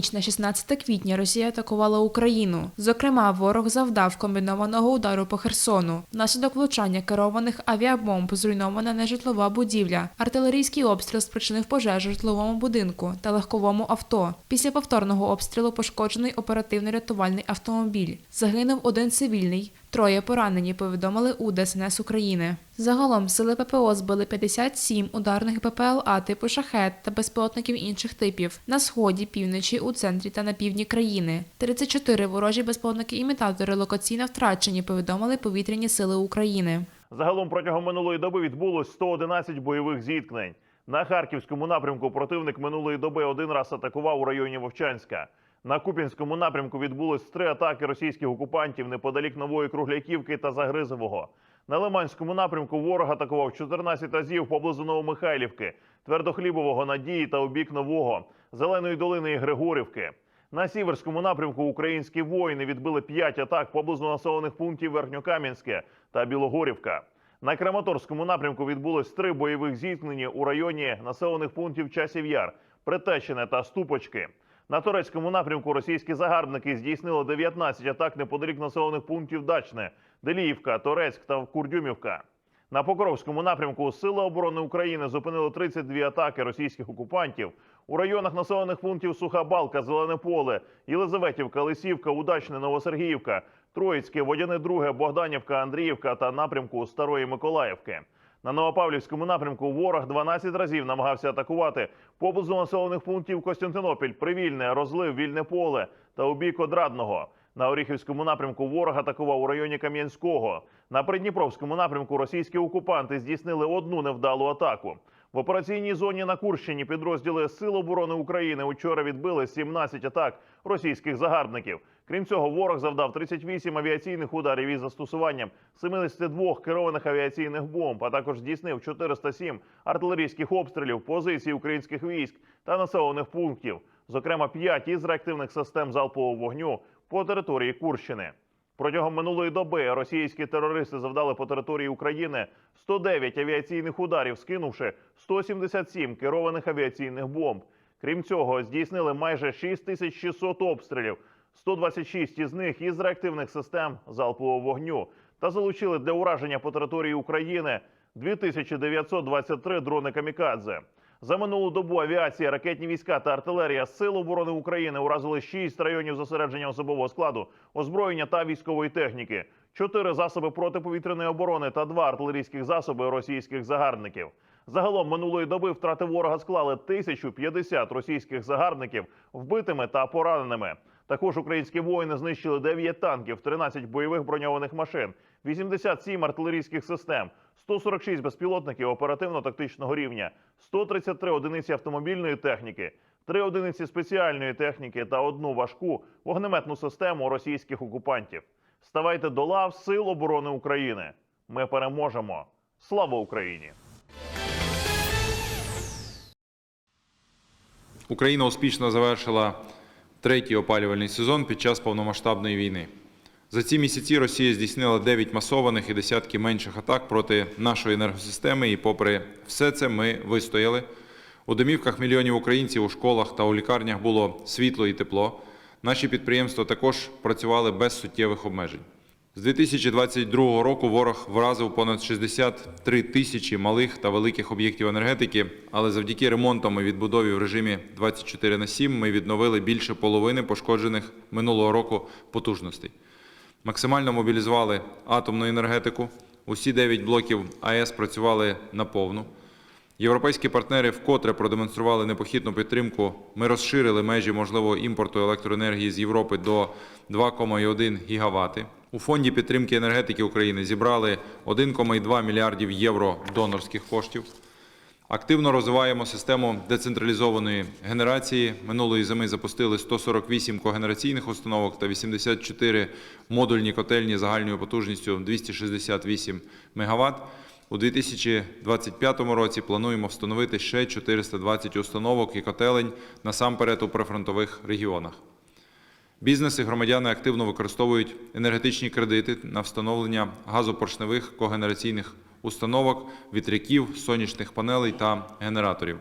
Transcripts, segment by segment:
Ніч на 16 квітня Росія атакувала Україну. Зокрема, ворог завдав комбінованого удару по Херсону. Внаслідок влучання керованих авіабомб зруйнована нежитлова будівля. Артилерійський обстріл спричинив пожежу житловому будинку та легковому авто. Після повторного обстрілу пошкоджений оперативно-рятувальний автомобіль. Загинув один цивільний. Троє поранені, повідомили у ДСНС України. Загалом сили ППО збили 57 ударних БПЛА типу шахет та безпілотників інших типів на сході, півночі, у центрі та на півдні країни. 34 ворожі безпілотники-імітатори локаційно втрачені, повідомили повітряні сили України. Загалом протягом минулої доби відбулось 111 бойових зіткнень. На харківському напрямку противник минулої доби один раз атакував у районі Вовчанська. На Куп'янському напрямку відбулось три атаки російських окупантів неподалік Нової Кругляківки та Загризового. На Лиманському напрямку ворог атакував 14 разів поблизу Новомихайлівки, Твердохлібового Надії та у бік Нового, Зеленої долини і Григорівки. На сіверському напрямку українські воїни відбили 5 атак поблизу населених пунктів Верхньокам'янське та Білогорівка. На Краматорському напрямку відбулось три бойових зіткнення у районі населених пунктів Часів Яр, Притещине та Ступочки. На турецькому напрямку російські загарбники здійснили 19 атак неподалік населених пунктів Дачне, Деліївка, Торецьк та Курдюмівка. На Покровському напрямку Сили оборони України зупинили 32 атаки російських окупантів у районах населених пунктів Суха Балка, Зелене Поле, Єлизаветівка, Лисівка, Удачне, Новосергіївка, Троїцьке, Водяне Друге, Богданівка, Андріївка та напрямку Старої Миколаївки. На Новопавлівському напрямку ворог 12 разів намагався атакувати поблизу населених пунктів Костянтинопіль, Привільне, Розлив, Вільне Поле та у бік Одрадного. На Оріхівському напрямку ворог атакував у районі Кам'янського. На Придніпровському напрямку російські окупанти здійснили одну невдалу атаку. В операційній зоні на Курщині підрозділи Сил оборони України учора відбили 17 атак російських загарбників. Крім цього, ворог завдав 38 авіаційних ударів із застосуванням 72 керованих авіаційних бомб, а також здійснив 407 артилерійських обстрілів позицій українських військ та населених пунктів, зокрема 5 із реактивних систем залпового вогню по території Курщини. Протягом минулої доби російські терористи завдали по території України 109 авіаційних ударів, скинувши 177 керованих авіаційних бомб. Крім цього, здійснили майже 6600 обстрілів, 126 із них із реактивних систем залпового вогню та залучили для ураження по території України 2923 дрони камікадзе. За минулу добу авіація, ракетні війська та артилерія Сил оборони України уразили 6 районів зосередження особового складу, озброєння та військової техніки, 4 засоби протиповітряної оборони та 2 артилерійських засоби російських загарбників. Загалом минулої доби втрати ворога склали 1050 російських загарбників вбитими та пораненими. Також українські воїни знищили 9 танків, 13 бойових броньованих машин, 87 артилерійських систем, 146 безпілотників оперативно-тактичного рівня, 133 одиниці автомобільної техніки, 3 одиниці спеціальної техніки та одну важку вогнеметну систему російських окупантів. Ставайте до лав Сил оборони України. Ми переможемо. Слава Україні! Україна успішно завершила третій опалювальний сезон під час повномасштабної війни. За ці місяці Росія здійснила 9 масованих і десятки менших атак проти нашої енергосистеми, і попри все це ми вистояли. У домівках мільйонів українців у школах та у лікарнях було світло і тепло. Наші підприємства також працювали без суттєвих обмежень. З 2022 року ворог вразив понад 63 тисячі малих та великих об'єктів енергетики, але завдяки ремонтам і відбудові в режимі 24 на 7 ми відновили більше половини пошкоджених минулого року потужностей. Максимально мобілізували атомну енергетику. Усі 9 блоків АЕС працювали наповну. Європейські партнери вкотре продемонстрували непохитну підтримку. Ми розширили межі можливого імпорту електроенергії з Європи до 2,1 гігавати. У фонді підтримки енергетики України зібрали 1,2 мільярдів євро донорських коштів. Активно розвиваємо систему децентралізованої генерації. Минулої зими запустили 148 когенераційних установок та 84 модульні котельні загальною потужністю 268 МВт. У 2025 році плануємо встановити ще 420 установок і котелень насамперед у прифронтових регіонах. Бізнес і громадяни активно використовують енергетичні кредити на встановлення газопоршневих когенераційних установок, вітряків, сонячних панелей та генераторів.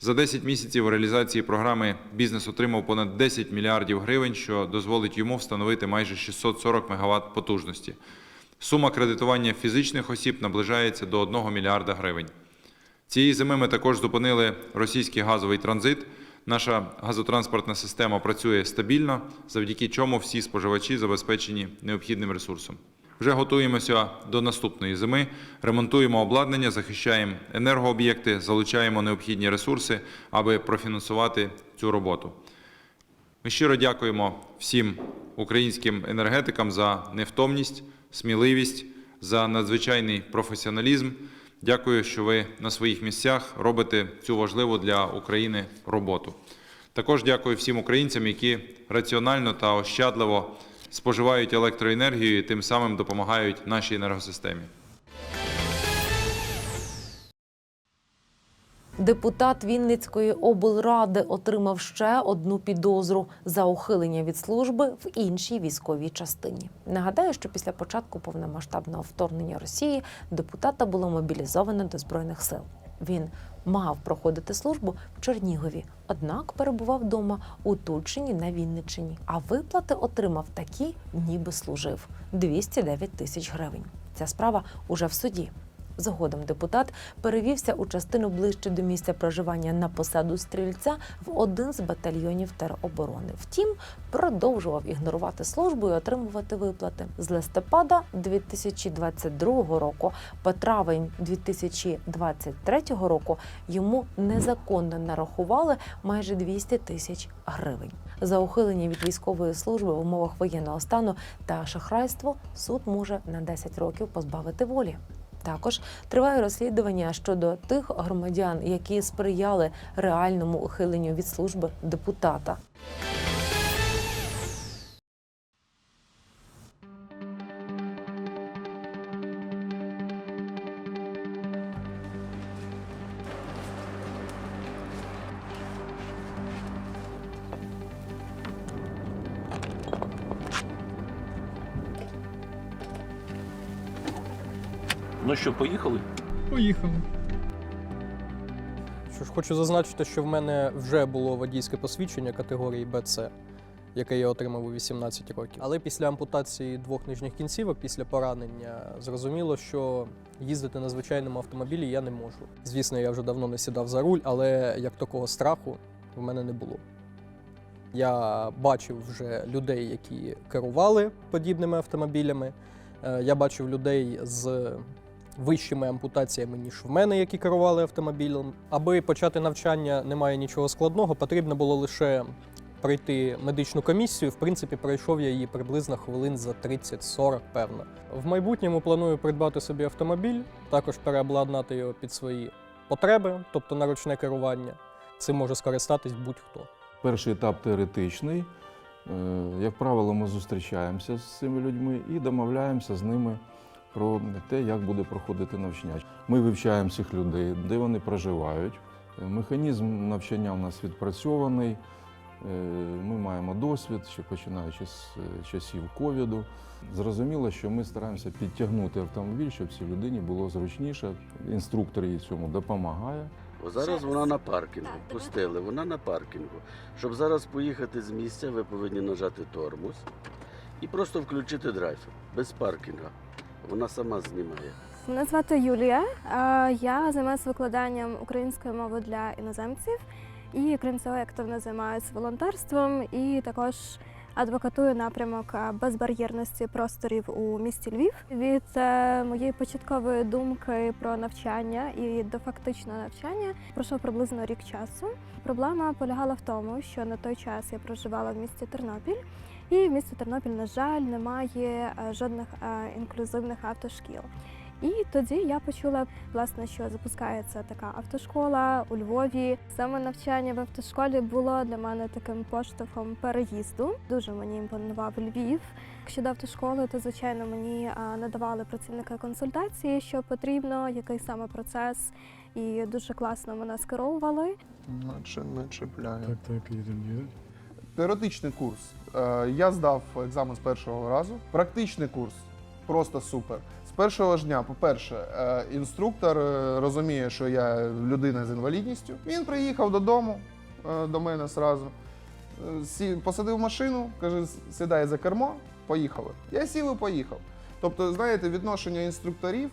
За 10 місяців реалізації програми бізнес отримав понад 10 мільярдів гривень, що дозволить йому встановити майже 640 МВт потужності. Сума кредитування фізичних осіб наближається до 1 мільярда гривень. Цієї зими ми також зупинили російський газовий транзит. Наша газотранспортна система працює стабільно, завдяки чому всі споживачі забезпечені необхідним ресурсом. Вже готуємося до наступної зими, ремонтуємо обладнання, захищаємо енергооб'єкти, залучаємо необхідні ресурси, аби профінансувати цю роботу. Ми щиро дякуємо всім українським енергетикам за невтомність, сміливість, за надзвичайний професіоналізм. Дякую, що ви на своїх місцях робите цю важливу для України роботу. Також дякую всім українцям, які раціонально та ощадливо споживають електроенергію і тим самим допомагають нашій енергосистемі. Депутат Вінницької облради отримав ще одну підозру за ухилення від служби в іншій військовій частині. Нагадаю, що після початку повномасштабного вторгнення Росії депутата було мобілізовано до збройних сил. Він мав проходити службу в Чернігові, однак перебував вдома у Тульчині на Вінниччині. А виплати отримав такі, ніби служив 209 тисяч гривень. Ця справа уже в суді. Згодом депутат перевівся у частину ближче до місця проживання на посаду стрільця в один з батальйонів тероборони. Втім, продовжував ігнорувати службу і отримувати виплати з листопада 2022 року по травень 2023 року йому незаконно нарахували майже 200 тисяч гривень. За ухилення від військової служби в умовах воєнного стану та шахрайство суд може на 10 років позбавити волі. Також триває розслідування щодо тих громадян, які сприяли реальному ухиленню від служби депутата. Що, поїхали? Поїхали. Що ж, хочу зазначити, що в мене вже було водійське посвідчення категорії БЦ, яке я отримав у 18 років. Але після ампутації двох нижніх кінцівок, після поранення, зрозуміло, що їздити на звичайному автомобілі я не можу. Звісно, я вже давно не сідав за руль, але як такого страху в мене не було. Я бачив вже людей, які керували подібними автомобілями. Е, Я бачив людей з вищими ампутаціями, ніж в мене, які керували автомобілем. Аби почати навчання, немає нічого складного. Потрібно було лише пройти медичну комісію. В принципі, пройшов я її приблизно хвилин за 30-40, певно. В майбутньому планую придбати собі автомобіль, також переобладнати його під свої потреби, тобто на ручне керування. Цим може скористатись будь-хто. Перший етап теоретичний. Е, Як правило, ми зустрічаємося з цими людьми і домовляємося з ними про те, як буде проходити навчання. Ми вивчаємо цих людей, де вони проживають. Е, Механізм навчання у нас відпрацьований. Е, Ми маємо досвід, ще починаючи з е, часів ковіду. Зрозуміло, що ми стараємося підтягнути автомобіль, щоб цій людині було зручніше. Інструктор їй цьому допомагає. О, зараз вона на паркінгу. Пустили, вона на паркінгу. Щоб зараз поїхати з місця, ви повинні нажати тормоз і просто включити драйв без паркінга. Вона сама знімає. Мене звати Юлія. Я займаюся викладанням української мови для іноземців. І крім цього, активно займаюся волонтерством і також адвокатую напрямок безбар'єрності просторів у місті Львів. Від е, моєї початкової думки про навчання і до фактичного навчання пройшов приблизно рік часу. Проблема полягала в тому, що на той час я проживала в місті Тернопіль. І в місті Тернопіль, на жаль, немає е, жодних е, інклюзивних автошкіл. І тоді я почула, власне, що запускається така автошкола у Львові. Саме навчання в автошколі було для мене таким поштовхом переїзду. Дуже мені імпонував Львів. Щодо автошколи, то звичайно мені надавали працівники консультації, що потрібно, який саме процес, і дуже класно мене скеровували. Наче не чіпляє. Так, так, їдемо, їдемо. Теоретичний курс. Е, Я здав екзамен з першого разу. Практичний курс просто супер. З першого ж дня, по-перше, е, інструктор е, розуміє, що я людина з інвалідністю. Він приїхав додому до мене сразу, е, посадив машину, каже, сідай за кермо, поїхали. Я сів і поїхав. Тобто, знаєте, відношення інструкторів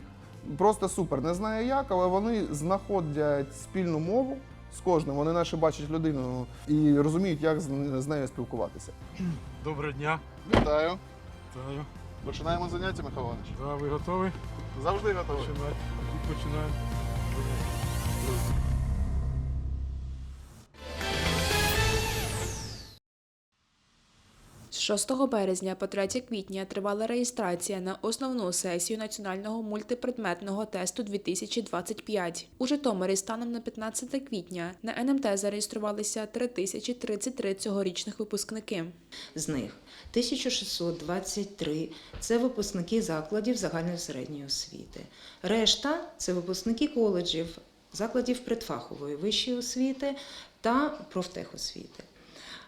просто супер. Не знаю як, але вони знаходять спільну мову з кожним. Вони наче бачать людину і розуміють, як з нею спілкуватися. Доброго дня. Вітаю. Вітаю. Починаємо заняття, Михайло Іванович. Да, ви готові? Завжди готовий. Починаємо. Починаємо. З 6 березня по 3 квітня тривала реєстрація на основну сесію національного мультипредметного тесту 2025. У Житомирі станом на 15 квітня на НМТ зареєструвалися 3033 цьогорічних випускники. З них 1623 – це випускники закладів загальної середньої освіти. Решта це випускники коледжів, закладів предфахової вищої освіти та профтехосвіти.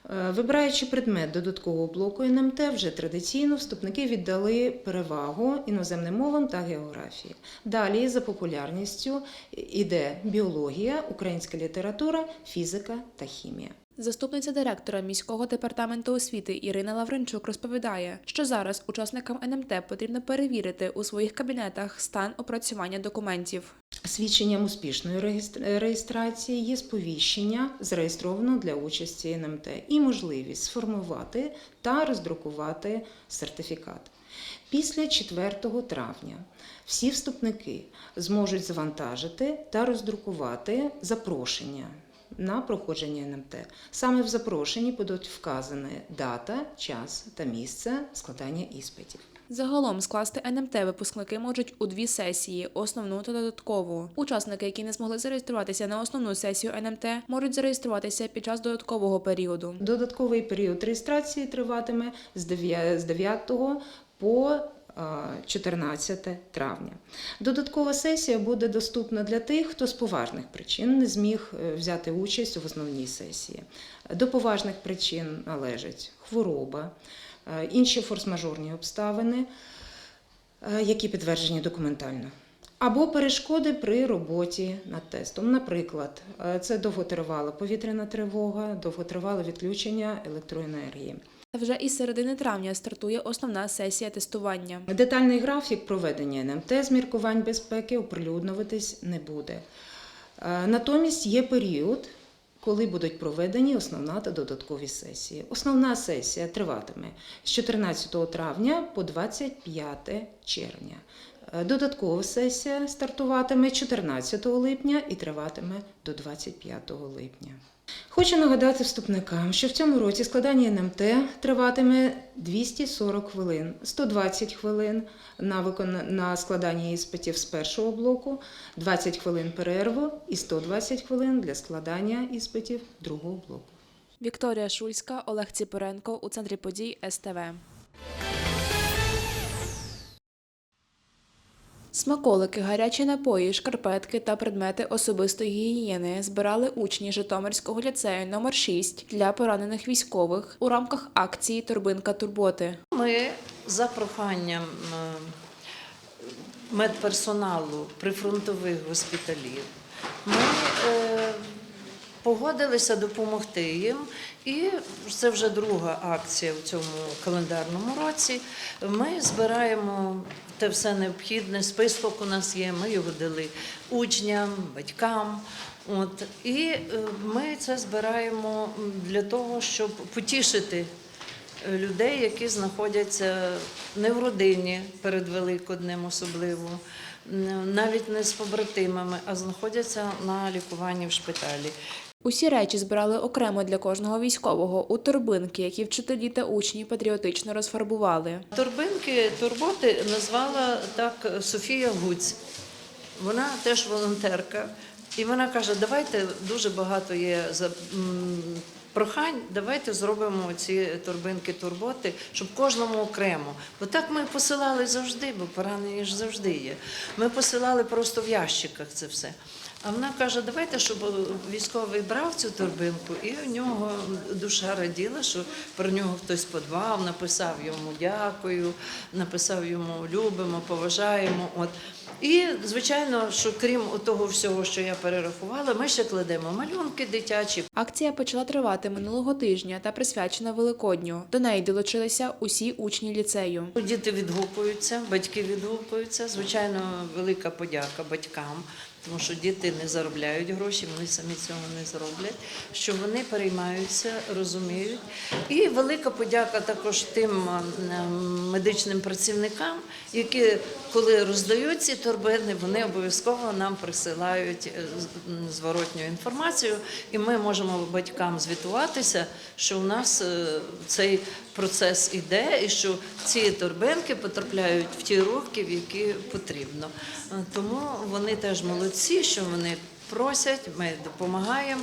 Е, Вибираючи предмет додаткового блоку НМТ, вже традиційно вступники віддали перевагу іноземним мовам та географії. Далі за популярністю йде біологія, українська література, фізика та хімія. Заступниця директора міського департаменту освіти Ірина Лавринчук розповідає, що зараз учасникам НМТ потрібно перевірити у своїх кабінетах стан опрацювання документів. Свідченням успішної реєстрації є сповіщення, зареєстрованого для участі НМТ, і можливість сформувати та роздрукувати сертифікат. Після 4 травня всі вступники зможуть завантажити та роздрукувати запрошення на проходження НМТ. Саме в запрошенні будуть вказані дата, час та місце складання іспитів. Загалом скласти НМТ випускники можуть у дві сесії основну та додаткову. Учасники, які не змогли зареєструватися на основну сесію НМТ, можуть зареєструватися під час додаткового періоду. Додатковий період реєстрації триватиме з 9 по 14 травня. Додаткова сесія буде доступна для тих, хто з поважних причин не зміг е, взяти участь в основній сесії. До поважних причин належать хвороба, інші форс-мажорні обставини, е, які підтверджені документально. Або перешкоди при роботі над тестом. Наприклад, е, це довготривала повітряна тривога, довготривале відключення електроенергії. Вже із середини травня стартує основна сесія тестування. Детальний графік проведення НМТ з міркувань безпеки оприлюднюватись не буде. Е, Натомість є період, коли будуть проведені основна та додаткові сесії. Основна сесія триватиме з 14 травня по 25 червня. Е, Додаткова сесія стартуватиме 14 липня і триватиме до 25 липня. Хочу нагадати вступникам, що в цьому році складання НМТ триватиме 240 хвилин, 120 хвилин на, викона... на складання іспитів з першого блоку, 20 хвилин перерву і 120 хвилин для складання іспитів другого блоку. Вікторія Шульська, Олег Ціпоренко у центрі подій СТВ. Смаколики, гарячі напої, шкарпетки та предмети особистої гігієни збирали учні Житомирського ліцею номер 6 для поранених військових у рамках акції Торбинка турботи. Ми за проханням е, медперсоналу прифронтових госпіталів ми е, погодилися допомогти їм. І це вже друга акція в цьому календарному році. Ми збираємо те все необхідне. Список у нас є. Ми його дали учням, батькам. От і е, ми це збираємо для того, щоб потішити людей, які знаходяться не в родині перед Великоднем особливо, навіть не з побратимами, а знаходяться на лікуванні в шпиталі. Усі речі збирали окремо для кожного військового у торбинки, які вчителі та учні патріотично розфарбували. Торбинки турботи назвала так Софія Гуць. Вона теж волонтерка. І вона каже: давайте дуже багато є прохань, давайте зробимо ці торбинки турботи, щоб кожному окремо. Бо так ми посилали завжди, бо поранені ж завжди є. Ми посилали просто в ящиках це все. А вона каже: давайте, щоб військовий брав цю торбинку, і у нього душа раділа, що про нього хтось подбав, написав йому дякую, написав йому любимо, поважаємо. От. І, звичайно, що крім того всього, що я перерахувала, ми ще кладемо малюнки дитячі, Акція почала тривати минулого тижня та присвячена Великодню. До неї долучилися усі учні ліцею. Діти відгукуються, батьки відгукуються. Звичайно, велика подяка батькам, тому що діти не заробляють гроші, вони самі цього не зроблять. Що вони переймаються, розуміють. І велика подяка також тим медичним працівникам, які, коли роздають ці торбини, вони обов'язково нам присилають е, зворотню інформацію, і ми можемо батькам звітуватися, що у нас е, цей процес іде, і що ці торбинки потрапляють в ті руки, в які потрібно. Е, Тому вони теж молодці, що вони просять, ми допомагаємо,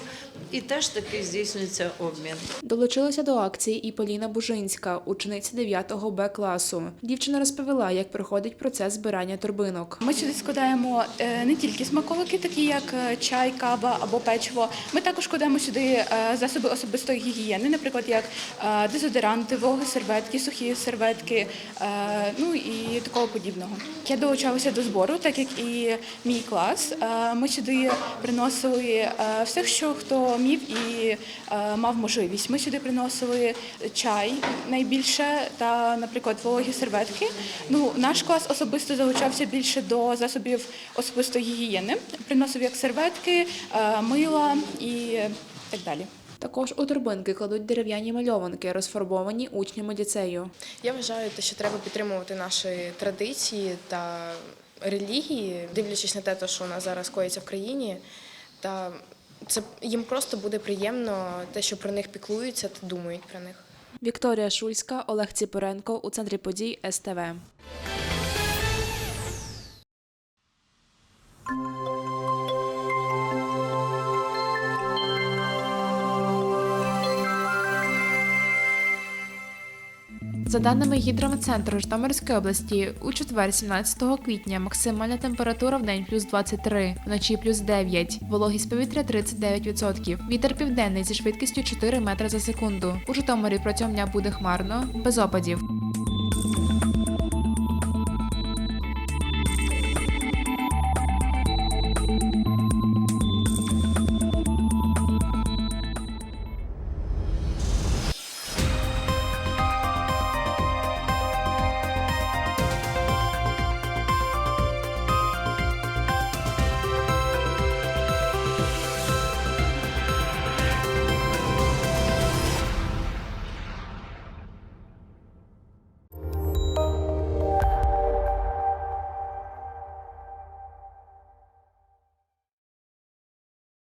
і теж таки здійснюється обмін. Долучилася до акції і Поліна Бужинська, учениця 9 Б класу. Дівчина розповіла, як проходить процес збирання торбинок. Ми сюди складаємо е, не тільки смаколики, такі як е, чай, кава або печиво. Ми також складаємо сюди е, засоби особистої гігієни, наприклад, як дезодоранти, вологі серветки, сухі серветки, ну і такого подібного. Я долучалася до збору, так як і мій клас. Ми сюди приносили е, все, що хто міг і е, мав можливість. Ми сюди приносили чай найбільше та, наприклад, вологі серветки. Ну, наш клас особисто залучався більше до засобів особистої гігієни. Приносив як серветки, е, мила і так далі. Також у торбинки кладуть дерев'яні мальованки, розфарбовані учнями ліцею. Я вважаю, те, що треба підтримувати наші традиції та релігії, дивлячись на те, що у нас зараз коїться в країні. Та це їм просто буде приємно те, що про них піклуються та думають про них. Вікторія Шульська, Олег Ціпоренко у центрі подій СТВ. За даними гідрометцентру Житомирської області, у четвер, 17 квітня, максимальна температура в день плюс 23, вночі плюс 9, вологість повітря 39%. Вітер південний зі швидкістю 4 метри за секунду. У Житомирі протягом дня буде хмарно, без опадів.